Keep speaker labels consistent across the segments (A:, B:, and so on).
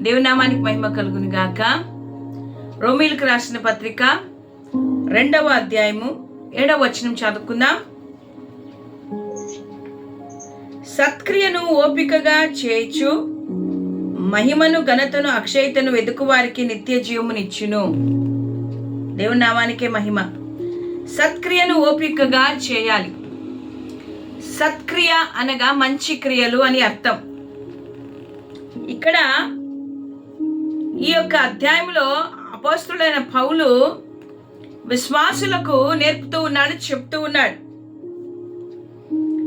A: దేవునామానికి మహిమ కలుగును గాక. రోమిలకు రాసిన పత్రిక రెండవ అధ్యాయము ఏడవ వచనం చదువుకుందాం. సత్క్రియను ఓపికగా చేయుచు మహిమను ఘనతను అక్షయతను వెతుకు వారికి నిత్య జీవమునిచ్చును. దేవుని నామానికే మహిమ. సత్క్రియను ఓపికగా చేయాలి. సత్క్రియ అనగా మంచి క్రియలు అని అర్థం. ఇక్కడ ఈ యొక్క అధ్యాయంలో అపోస్తుడైన పౌలు విశ్వాసులకు నేర్పుతూ ఉన్నాడు చెప్తూ ఉన్నాడు.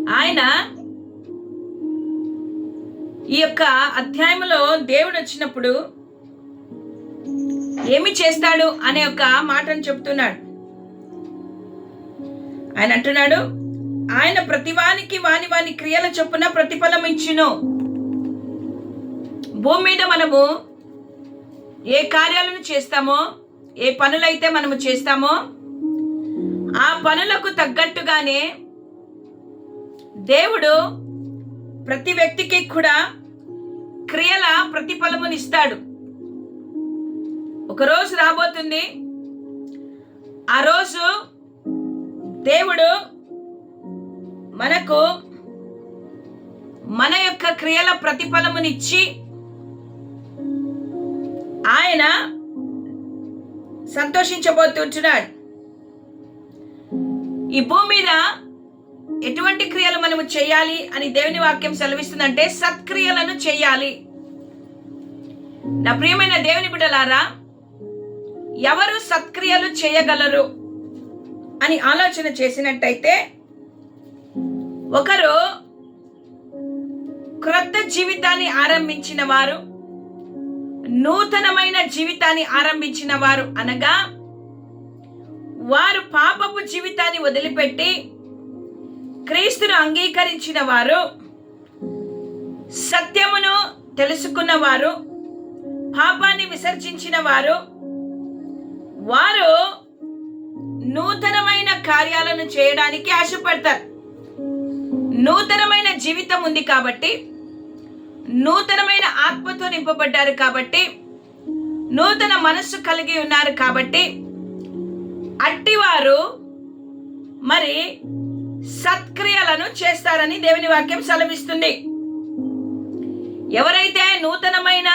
A: ఆయన ఈ యొక్క అధ్యాయంలో దేవుడు వచ్చినప్పుడు ఏమి చేస్తాడు అనే ఒక మాటను చెప్తున్నాడు. ఆయన అంటున్నాడు ఆయన ప్రతివానికి వాని వాని క్రియల చొప్పున ప్రతిఫలం ఇచ్చును భూమి మీద మనము ఏ కార్యాలను చేస్తామో ఏ పనులైతే మనము చేస్తామో ఆ పనులకు తగ్గట్టుగానే దేవుడు ప్రతి వ్యక్తికి కూడా క్రియల ప్రతిఫలమునిస్తాడు ఒక రోజు రాబోతుంది. ఆ రోజు దేవుడు మనకు మన యొక్క క్రియల ప్రతిఫలమునిచ్చి ఆయన సంతోషించబోతున్నాడు ఈ భూమి మీద ఎటువంటి క్రియలు మనము చేయాలి అని దేవుని వాక్యం సెలవిస్తుందంటే సత్క్రియలను చేయాలి. నా ప్రియమైన దేవుని బిడ్డలారా ఎవరు సత్క్రియలు చేయగలరు అని ఆలోచన చేసినట్టయితే ఒకరు క్రొత్త జీవితాన్ని ఆరంభించిన వారు నూతనమైన జీవితాన్ని ఆరంభించిన వారు అనగా వారు పాపపు జీవితాన్ని వదిలిపెట్టి క్రీస్తును అంగీకరించిన వారు సత్యమును తెలుసుకున్న వారు పాపాన్ని విసర్జించిన వారు వారు నూతనమైన కార్యాలను చేయడానికి ఆశపడతారు. నూతనమైన జీవితం ఉంది కాబట్టి నూతనమైన ఆత్మతో నింపబడ్డారు కాబట్టి నూతన మనస్సు కలిగి ఉన్నారు కాబట్టి అట్టివారు మరి సత్క్రియలను చేస్తారని దేవుని వాక్యం సెలవిస్తుంది. ఎవరైతే నూతనమైన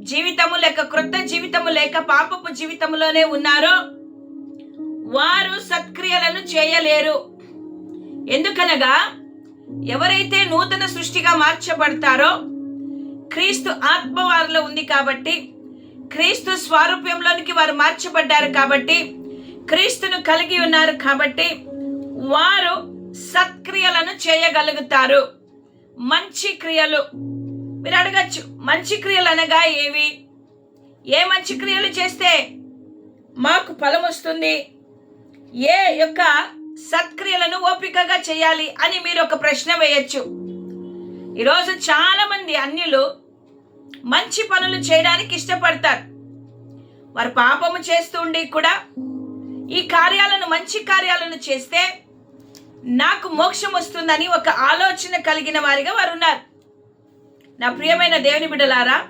A: జీవితము లేక క్రొత్త జీవితము లేక పాపపు జీవితములోనే ఉన్నారో వారు సత్క్రియలను చేయలేరు. ఎందుకనగా ఎవరైతే నూతన సృష్టిగా మార్చబడతారో క్రీస్తు ఆత్మ వారిలో ఉంది కాబట్టి క్రీస్తు స్వారూప్యంలోనికి వారు మార్చబడ్డారు కాబట్టి క్రీస్తును కలిగి ఉన్నారు కాబట్టి వారు సత్క్రియలను చేయగలుగుతారు. మంచి క్రియలు. మీరు అడగచ్చు మంచి క్రియలు అనగా ఏవి? ఏ మంచి క్రియలు చేస్తే మాకు ఫలం వస్తుంది? ఏ యొక్క సత్క్రియలను ఓపికగా చేయాలి అని మీరు ఒక ప్రశ్న వేయచ్చు. ఈరోజు చాలామంది అన్యులు మంచి పనులు చేయడానికి ఇష్టపడతారు. వారు పాపము చేస్తూ ఉండి కూడా ఈ కార్యాలను మంచి కార్యాలను చేస్తే నాకు మోక్షం వస్తుందని ఒక ఆలోచన కలిగిన వారిగా వారు ఉన్నారు. నా ప్రియమైన దేవుని బిడ్డలారా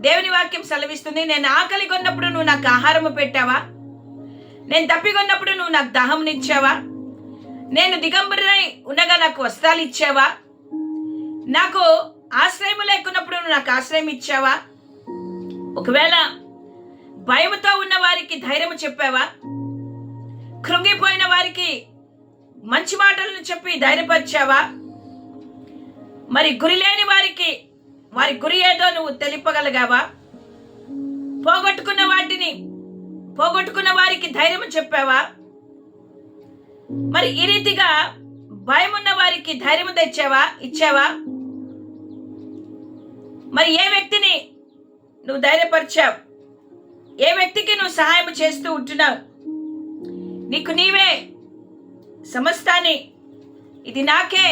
A: దేవుని వాక్యం సెలవిస్తుంది నేను ఆకలి కొన్నప్పుడు నువ్వు నాకు ఆహారము పెట్టావా? నేను తప్పికొన్నప్పుడు నువ్వు నాకు దాహంనిచ్చావా నేను దిగంబరై ఉండగా నాకు వస్త్రాలు ఇచ్చావా నాకు ఆశ్రయం లేకున్నప్పుడు నువ్వు నాకు ఆశ్రయం ఇచ్చావా ఒకవేళ భయముతో ఉన్న వారికి ధైర్యం చెప్పావా? కృంగిపోయిన వారికి మంచి మాటలను చెప్పి ధైర్యపరిచావా? మరి గురి లేని వారికి వారి గురి ఏదో నువ్వు తెలిపగలగావా? పోగొట్టుకున్న వాటిని పోగొట్టుకున్న వారికి ధైర్యం చెప్పావా? మరి ఈ రీతిగా భయం ఉన్న వారికి ధైర్యం తెచ్చావా? ఇచ్చావా? మరి ఏ వ్యక్తిని నువ్వు ధైర్యపరిచావు? ఏ వ్యక్తికి నువ్వు సహాయం చేస్తూ ఉంటున్నావు? నీకు నీవే సమస్తాన్ని. ఇది నాకే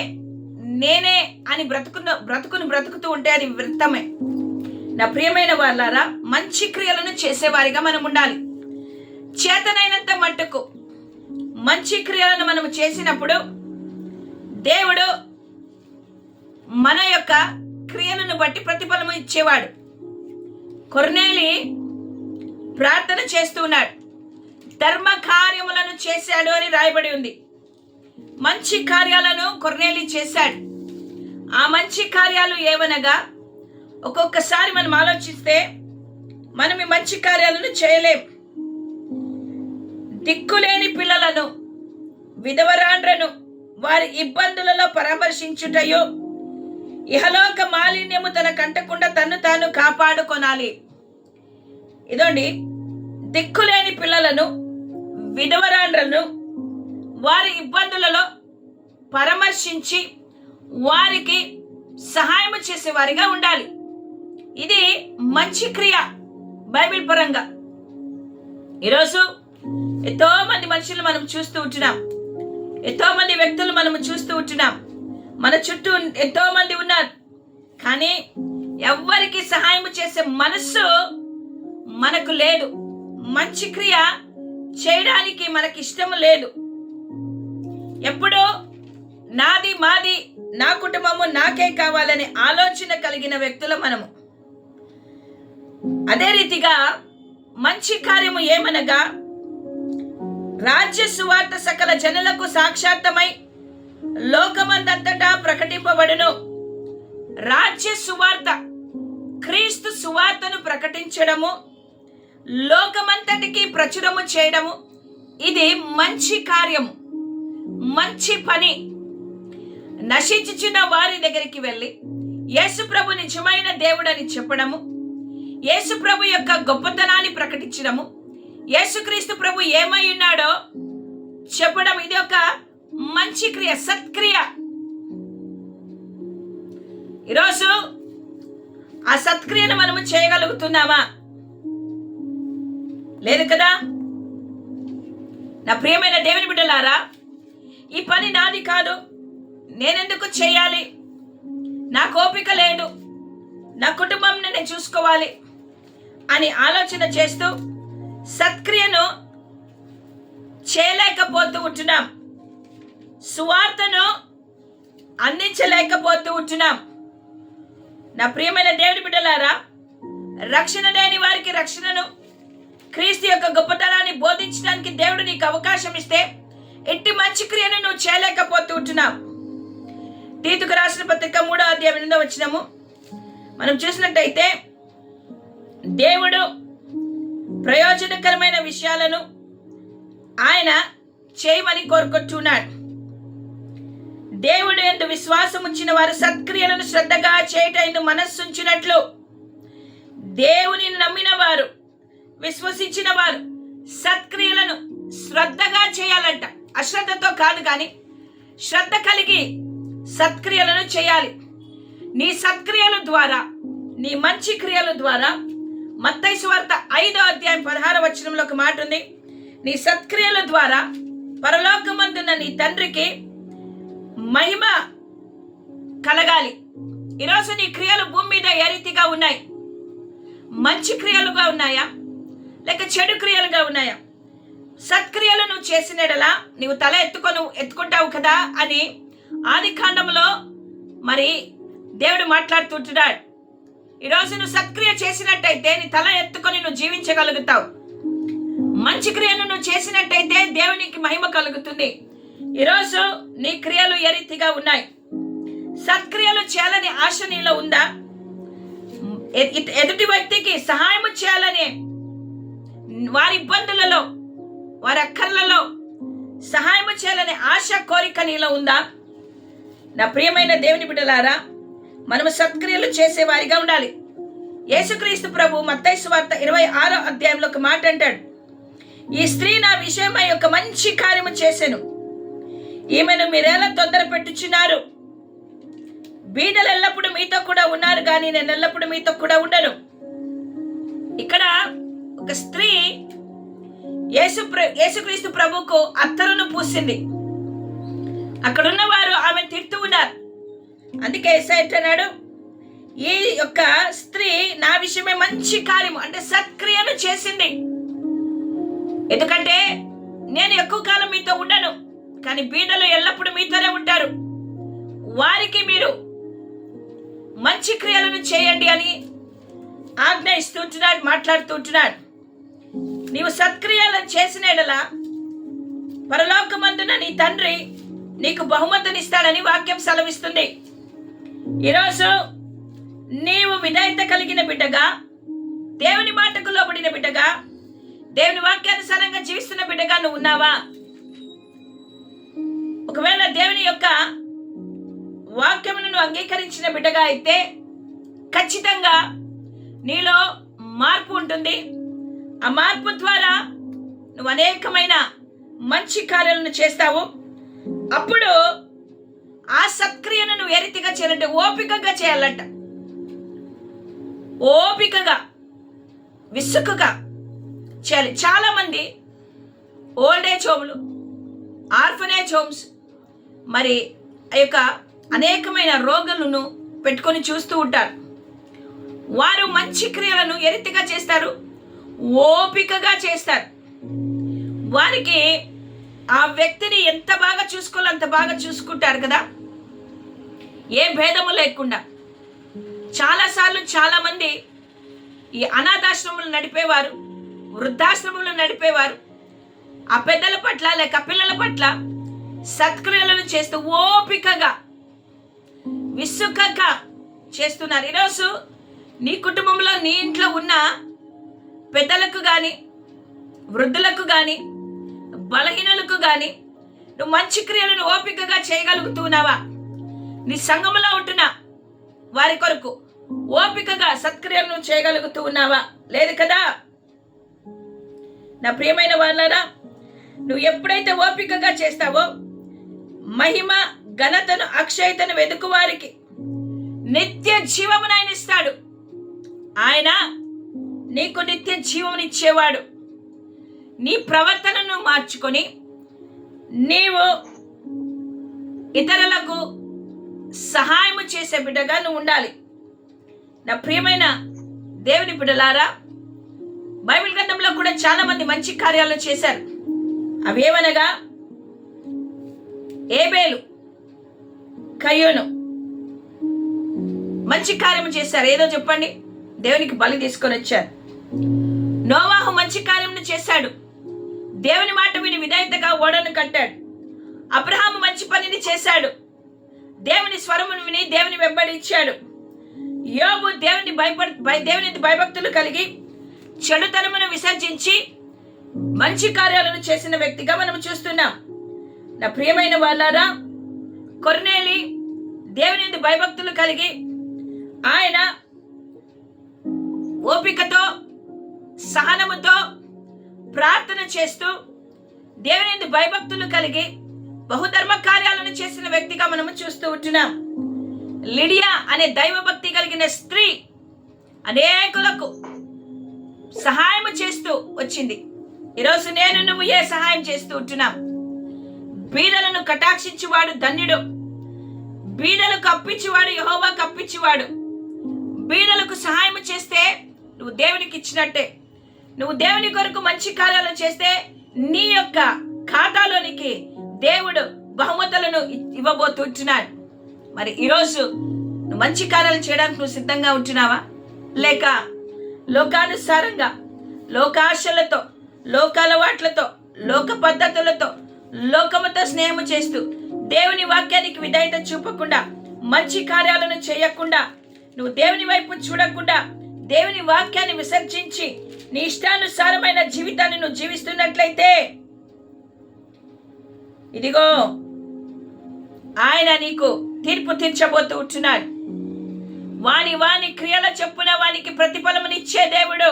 A: నేనే అని బ్రతుకున్న బ్రతుకును బ్రతుకుతూ ఉంటే అది వృత్తమే నా ప్రియమైన వాళ్ళారా మంచి క్రియలను చేసేవారిగా మనం ఉండాలి చేతనైనంత మట్టుకు మంచి క్రియలను మనము చేసినప్పుడు దేవుడు మన యొక్క క్రియలను బట్టి ప్రతిఫలము ఇచ్చేవాడు. కొర్నేలి ప్రార్థన చేస్తూ ఉన్నాడు. ధర్మ కార్యములను చేశాడు అని రాయబడి ఉంది. మంచి కార్యాలను కొర్నేలి చేశాడు. ఆ మంచి కార్యాలు ఏవనగా ఒక్కొక్కసారి మనం ఆలోచిస్తే మనం ఈ మంచి కార్యాలను చేయలేం. దిక్కులేని పిల్లలను విధవరాండ్రను వారి ఇబ్బందులలో పరామర్శించుటయో ఇహలోక మాలిన్యము తన కంటకుండా తన్ను తాను కాపాడుకొనాలి. ఇదండి దిక్కులేని పిల్లలను విధవరాండ్రను వారి ఇబ్బందులలో పరామర్శించి వారికి సహాయం చేసేవారిగా ఉండాలి. ఇది మంచి క్రియ బైబిల్ పరంగా. ఈరోజు ఎంతో మంది మనుషులు మనం చూస్తూ ఉంటున్నాం. ఎంతో మంది వ్యక్తులు మనం చూస్తూ ఉంటున్నాం. మన చుట్టూ ఎంతో మంది ఉన్నారు. కానీ ఎవ్వరికి సహాయం చేసే మనస్సు మనకు లేదు. మంచి క్రియ చేయడానికి మనకి ఇష్టం లేదు. ఎప్పుడూ నాది మాది నా కుటుంబము నాకే కావాలనే ఆలోచన కలిగిన వ్యక్తులు మనము. అదే రీతిగా మంచి కార్యము ఏమనగా రాజ్య సువార్త సకల జనులకు సాక్షాత్తమై లోకమందంతటా ప్రకటింపబడును. రాజ్య సువార్త క్రీస్తు సువార్తను ప్రకటించడము లోకమంతటికి ప్రచురము చేయడము ఇది మంచి కార్యము మంచి పని. నశించుచున్న వారి దగ్గరికి వెళ్ళి యేసుప్రభు నిజమైన దేవుడని చెప్పడము యేసుప్రభు యొక్క గొప్పతనాన్ని ప్రకటించడము యేసుక్రీస్తు ప్రభు ఏమై ఉన్నాడో చెప్పడం ఇది ఒక మంచి క్రియ సత్క్రియ. ఈరోజు ఆ సత్క్రియను మనము చేయగలుగుతున్నామా? లేదు కదా? నా ప్రియమైన దేవుని బిడ్డలారా ఈ పని నాది కాదు. నేనెందుకు చేయాలి? నా కోపిక లేదు. నా కుటుంబం నేను చూసుకోవాలి అని ఆలోచన చేస్తూ సత్క్రియను చేయలేకపోతూ ఉంటున్నాం. సువార్తను అందించలేకపోతూ ఉంటున్నాం. నా ప్రియమైన దేవుడి బిడ్డలారా రక్షణ లేని వారికి రక్షణను క్రీస్తు యొక్క గొప్పతనాన్ని బోధించడానికి దేవుడు నీకు అవకాశం ఇస్తే ఎట్టి మంచి క్రియను నువ్వు చేయలేకపోతూ ఉంటున్నావు తీతుకు రాసిన పత్రిక మూడో అధ్యాయం ఎనిమిదో వచ్చినము మనం చూసినట్టయితే దేవుడు ప్రయోజనకరమైన విషయాలను ఆయన చేయమని కోరుకుంటున్నాడు. దేవుడు ఎందు విశ్వాసం ఉంచిన వారు సత్క్రియలను శ్రద్ధగా చేయటందు మనస్సుంచినట్లు దేవుని నమ్మిన వారు విశ్వసించిన వారు సత్క్రియలను శ్రద్ధగా చేయాలంట. అశ్రద్ధతో కాదు కానీ శ్రద్ధ కలిగి సత్క్రియలను చేయాలి. నీ సత్క్రియల ద్వారా నీ మంచి క్రియల ద్వారా మత్తయి సువార్త ఐదో అధ్యాయం పదహార వచనంలో ఒక మాట ఉంది నీ సత్క్రియల ద్వారా పరలోకమందున్న నీ తండ్రికి మహిమ కలగాలి. ఈరోజు నీ క్రియలు భూమి మీద ఏ రీతిగా ఉన్నాయి? మంచి క్రియలుగా ఉన్నాయా? లేక చెడు క్రియలుగా ఉన్నాయా? సత్క్రియలు నువ్వు చేసినడలా నీవు తల ఎత్తుకొని ఎత్తుకుంటావు కదా అని ఆది కాండంలో మరి దేవుడు మాట్లాడుతుంటున్నాడు. ఈరోజు నువ్వు సత్క్రియ చేసినట్టయితే నీ తల ఎత్తుకొని నువ్వు జీవించగలుగుతావు. మంచి క్రియను నువ్వు చేసినట్టయితే దేవునికి మహిమ కలుగుతుంది. ఈరోజు నీ క్రియలు ఏ రీతిగా ఉన్నాయి? సత్క్రియలు చేయాలని ఆశ నీలో ఉందా? ఎదుటి వ్యక్తికి సహాయం చేయాలని వారి ఇబ్బందులలో వారి అక్కర్లలో సహాయం చేయాలనే ఆశ కోరిక నీలో ఉందా? నా ప్రియమైన దేవుని బిడ్డలారా మనము సత్క్రియలు చేసేవారిగా ఉండాలి. యేసుక్రీస్తు ప్రభు మత్తైసు వార్త ఇరవై ఆరో అధ్యాయంలో ఒక మాట అంటాడు. ఈ స్త్రీ నా విషయమై ఒక మంచి కార్యము చేశాను ఈమెను మీరెలా తొందర పెట్టుచున్నారు బీదలు ఎల్లప్పుడు మీతో కూడా ఉన్నారు కానీ నేను ఎల్లప్పుడూ మీతో కూడా ఉండను. ఇక్కడ ఒక స్త్రీ యేసు యేసుక్రీస్తు ప్రభుకు అత్తరును పూసింది. అక్కడున్న వారు ఆమె తిడుతూ ఉన్నారు. అందుకే ఎస్ఐ అంటున్నాడు ఈ యొక్క స్త్రీ నా విషయమే మంచి కార్యము అంటే సత్క్రియను చేసింది. ఎందుకంటే నేను ఎక్కువ కాలం మీతో ఉండను కానీ బీదలు ఎల్లప్పుడూ మీతోనే ఉంటారు. వారికి మీరు మంచి క్రియలను చేయండి అని ఆజ్ఞ ఇస్తుంటున్నాడు మాట్లాడుతుంటున్నాడు నీవు సత్క్రియలను చేసిన ఎడలా పరలోకమందున నీ తండ్రి నీకు బహుమతినిస్తాడని వాక్యం సెలవిస్తుంది. ఈరోజు నీవు విధేయత కలిగిన బిడ్డగా దేవుని మాటకు లోబడిన బిడ్డగా దేవుని వాక్యానుసారంగా జీవిస్తున్న బిడ్డగా నువ్వు ఉన్నావా? ఒకవేళ దేవుని యొక్క వాక్యమును నువ్వు అంగీకరించిన బిడ్డగా అయితే ఖచ్చితంగా నీలో మార్పు ఉంటుంది. ఆ మార్పు ద్వారా నువ్వు అనేకమైన మంచి కార్యాలను చేస్తావు. అప్పుడు ఆ సత్క్రియను నువ్వు ఏ రీతిగా చేయాలంటే ఓపికగా చేయాలంట. ఓపికగా విసుకుగా చేయాలి. చాలా మంది ఓల్డ్ ఏజ్ హోమ్లు ఆర్ఫనేజ్ హోమ్స్ మరి ఆ యొక్క అనేకమైన రోగులను పెట్టుకొని చూస్తూ ఉంటారు. వారు మంచి క్రియలను ఎరితిగా చేస్తారు? ఓపికగా చేస్తారు. వారికి ఆ వ్యక్తిని ఎంత బాగా చూసుకోవాలో అంత బాగా చూసుకుంటారు కదా? ఏ భేదము లేకుండా. చాలాసార్లు చాలామంది ఈ అనాథాశ్రములు నడిపేవారు వృద్ధాశ్రములు నడిపేవారు. ఆ పెద్దల పట్ల లేక పిల్లల పట్ల సత్క్రియలను చేస్తూ ఓపికగా విసుకగా చేస్తున్నారు. ఈరోజు నీ కుటుంబంలో నీ ఇంట్లో ఉన్న పెద్దలకు కానీ వృద్ధులకు కానీ బలహీనులకు కానీ నువ్వు మంచి క్రియలను ఓపికగా చేయగలుగుతున్నావా? నీ సంఘములో ఉంటున్న వారి కొరకు ఓపికగా సత్క్రియలను చేయగలుగుతూ ఉన్నావా లేదు కదా? నా ప్రియమైన వాళ్ళరా నువ్వు ఎప్పుడైతే ఓపికగా చేస్తావో మహిమ ఘనతను అక్షయతను వెతుకు వారికి నిత్య జీవమును ఆయన ఇస్తాడు. ఆయన నీకు నిత్య జీవమునిచ్చేవాడు. నీ ప్రవర్తనను మార్చుకొని నీవు ఇతరులకు సహాయము చేసే బిడ్డగా నువ్వు ఉండాలి. నా ప్రియమైన దేవుని బిడ్డలారా బైబిల్ గ్రంథంలో కూడా చాలా మంది మంచి కార్యాలు చేశారు. అవేమనగా ఏబేలు కయ్యోను మంచి కార్యము చేశారు. ఏదో చెప్పండి? దేవునికి బలి తీసుకొని వచ్చారు. నోవాహు మంచి కార్యమును చేశాడు. దేవుని మాట విని విధేయతగా ఓడను కట్టాడు. అబ్రహాం మంచి పనిని చేశాడు. దేవుని స్వరమును విని దేవుని వెంబడించాడు. యోగు దేవుని భయపడ దేవుని భయభక్తులు కలిగి చెడుతనమును విసర్జించి మంచి కార్యాలను చేసిన వ్యక్తిగా మనం చూస్తున్నాం. నా ప్రియమైన వాళ్ళారా కొర్నేలి దేవుని భయభక్తులు కలిగి ఆయన ఓపికతో సహనముతో ప్రార్థన చేస్తూ దేవుని భయభక్తులు కలిగి బహుధర్మ కార్యాలను చేసిన వ్యక్తిగా మనము చూస్తూ ఉంటున్నాం. లిడియా అనే దైవభక్తి కలిగిన స్త్రీ అనేకులకు సహాయం చేస్తూ వచ్చింది. ఈరోజు నేను నువ్వు ఏ సహాయం చేస్తూ ఉంటున్నాం? బీదలను కటాక్షించువాడు ధన్యుడు. బీదలకు కప్పించువాడు యహోవా కప్పించువాడు బీదలకు సహాయం చేస్తే నువ్వు దేవునికి ఇచ్చినట్టే. నువ్వు దేవుని కొరకు మంచి కార్యాలు చేస్తే నీ యొక్క ఖాతాలోనికి దేవుడు బహుమతులను ఇ- ఇవ్వబోతుంటున్నాడు. మరి ఈరోజు నువ్వు మంచి కార్యాలు చేయడానికి నువ్వు సిద్ధంగా ఉంటున్నావా? లేక లోకానుసారంగా లోకాశలతో లోకాలవాట్లతో లోక పద్ధతులతో లోకముతో స్నేహము చేస్తూ దేవుని వాక్యానికి విధేయత చూపకుండా మంచి కార్యాలను చేయకుండా నువ్వు దేవుని వైపు చూడకుండా దేవుని వాక్యాన్ని విసర్జించి నీ ఇష్టానుసారమైన జీవితాన్ని నువ్వు జీవిస్తున్నట్లయితే ఇదిగో ఆయన నీకు తీర్పు తీర్చబోతూ ఉంటున్నాడు వాని వాని క్రియల చెప్పున వానికి ప్రతిఫలమునిచ్చే దేవుడు.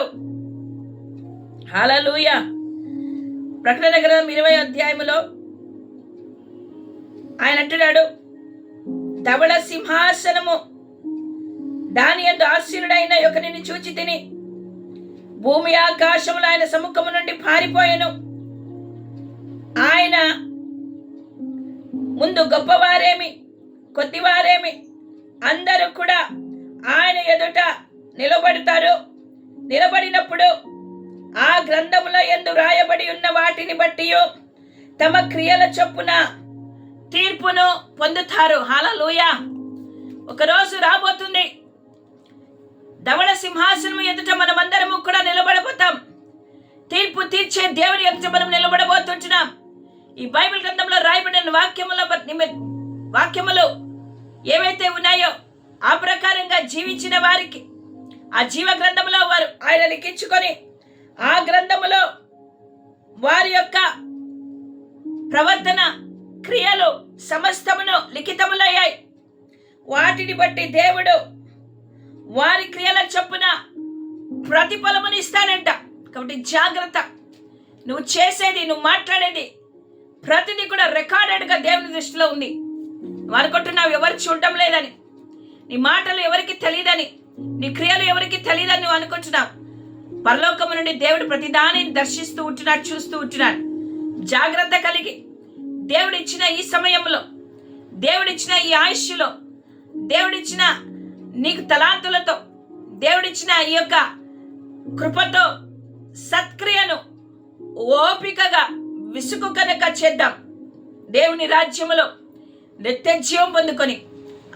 A: హాలూయ ప్రకటన గ్రంథం ఇరవై అధ్యాయములో ఆయన అంటున్నాడు ధవళ సింహాసనము దాని ఎందు ఆశీనుడైన ఒకరిని చూచి తిని భూమి ఆకాశములు ఆయన సముఖము నుండి పారిపోయాను. ఆయన ముందు గొప్పవారేమి కొద్దివారేమి అందరూ కూడా ఆయన ఎదుట నిలబడతారు. నిలబడినప్పుడు ఆ గ్రంథముల ఎందు రాయబడి ఉన్న వాటిని బట్టి తమ క్రియల చొప్పున తీర్పును పొందుతారు. హల్లెలూయా. ఒకరోజు రాబోతుంది. ధవళ సింహాసనం ఎదుట మనమందరము కూడా నిలబడబోతాం. తీర్పు తీర్చే దేవుని ఎదుట మనం నిలబడబోతుంటున్నాం. ఈ బైబిల్ గ్రంథంలో రాయబడిన వాక్యముల వాక్యములు ఏవైతే ఉన్నాయో ఆ ప్రకారంగా జీవించిన వారికి ఆ జీవ గ్రంథములో వారు ఆయన లిఖించుకొని ఆ గ్రంథములో వారి యొక్క ప్రవర్తన క్రియలు సమస్తమును లిఖితములయ్యాయి. వాటిని బట్టి దేవుడు వారి క్రియల చొప్పున ప్రతిఫలమును ఇస్తాడంట కాబట్టి జాగ్రత్త. నువ్వు చేసేది నువ్వు మాట్లాడేది ప్రతిదీ కూడా రికార్డెడ్గా దేవుని దృష్టిలో ఉంది. నువ్వు అనుకుంటున్నావు ఎవరు చూడటం లేదని నీ మాటలు ఎవరికి తెలియదని నీ క్రియలు ఎవరికి తెలియదని నువ్వు అనుకుంటున్నావు పరలోకము నుండి దేవుడు ప్రతిదాని దర్శిస్తూ ఉంటున్నాడు చూస్తూ ఉంటున్నాడు. జాగ్రత్త కలిగి దేవుడిచ్చిన ఈ సమయంలో దేవుడిచ్చిన ఈ ఆయుష్లో దేవుడిచ్చిన నీకు తలాంతులతో దేవుడిచ్చిన ఈ యొక్క కృపతో సత్క్రియను ఓపికగా విసుగు కనుక చేద్దాం. దేవుని రాజ్యములో నిత్య జీవం పొందుకొని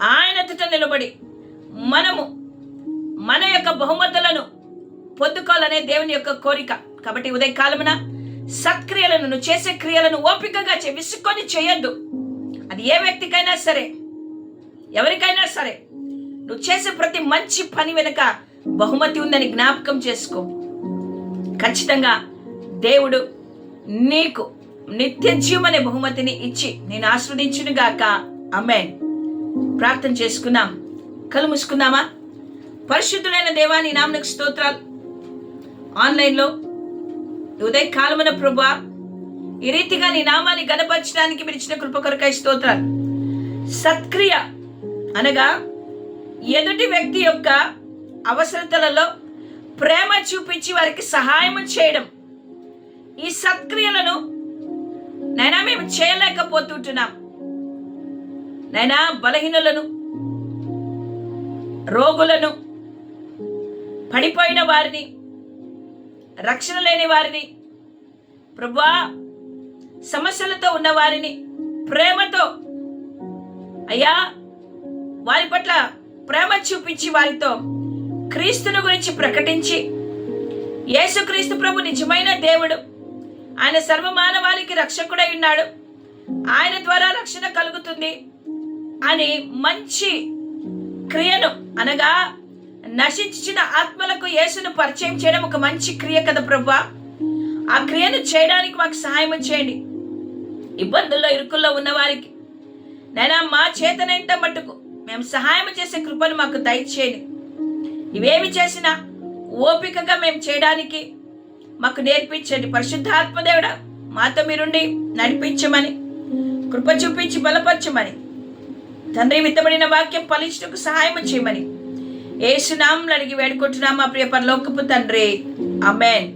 A: ఆయన ఎదుట నిలబడి మనము మన యొక్క బహుమతులను పొందుకోవాలనే దేవుని యొక్క కోరిక. కాబట్టి ఉదయకాలమున సత్క్రియలను నువ్వు చేసే క్రియలను ఓపికగా చే విసుక్కొని చేయొద్దు. అది ఏ వ్యక్తికైనా సరే ఎవరికైనా సరే నువ్వు చేసే ప్రతి మంచి పని వెనుక బహుమతి ఉందని జ్ఞాపకం చేసుకో. ఖచ్చితంగా దేవుడు నీకు నిత్య జీవమనే బహుమతిని ఇచ్చి నేను ఆస్వాదించును గాక అమ్మాయి ప్రార్థన చేసుకుందాం. కళ్ళు మూసుకుందామా? పరిశుద్ధుడైన దేవాని నామనకు స్తోత్రాలు. ఆన్లైన్లో ఉదయ కాలమున ప్రభా ఈ రీతిగా నీ నామాన్ని గనపరచడానికి మీరు ఇచ్చిన కృప కొరకై స్తోత్రాలు. సత్క్రియ అనగా ఎదుటి వ్యక్తి యొక్క అవసరతలలో ప్రేమ చూపించి వారికి సహాయం చేయడం. ఈ సత్క్రియలను నైనా మేము చేయలేకపోతుంటున్నాం. నైనా బలహీనులను రోగులను పడిపోయిన వారిని రక్షణ లేని వారిని ప్రభా సమస్యలతో ఉన్న వారిని ప్రేమతో అయ్యా వారి పట్ల ప్రేమ చూపించి వారితో క్రీస్తును గురించి ప్రకటించి యేసుక్రీస్తు ప్రభు నిజమైన దేవుడు. ఆయన సర్వమానవాళికి రక్షకుడై ఉన్నాడు. ఆయన ద్వారా రక్షణ కలుగుతుంది అని మంచి క్రియను అనగా నశించిన ఆత్మలకు యేసును పరిచయం చేయడం ఒక మంచి క్రియ కదా ప్రభు. ఆ క్రియను చేయడానికి మాకు సహాయం చేయండి. ఇబ్బందుల్లో ఇరుకుల్లో ఉన్న వారికి నైనా మా చేతనైనంత మట్టుకు మేము సహాయం చేసే కృపను మాకు దయచేయండి. ఇవేమి చేసినా ఓపికగా మేము చేయడానికి మాకు నేర్పించండి. పరిశుద్ధాత్మదేవుడ మాతో మీరుండి నడిపించమని కృప చూపించి బలపరచమని తండ్రి విత్తబడిన వాక్యం ఫలించటకు సహాయం చేయమని ఏసునామం అడిగి వేడుకుంటున్నాం మా ప్రియ పరలోకపు తండ్రి. అమెన్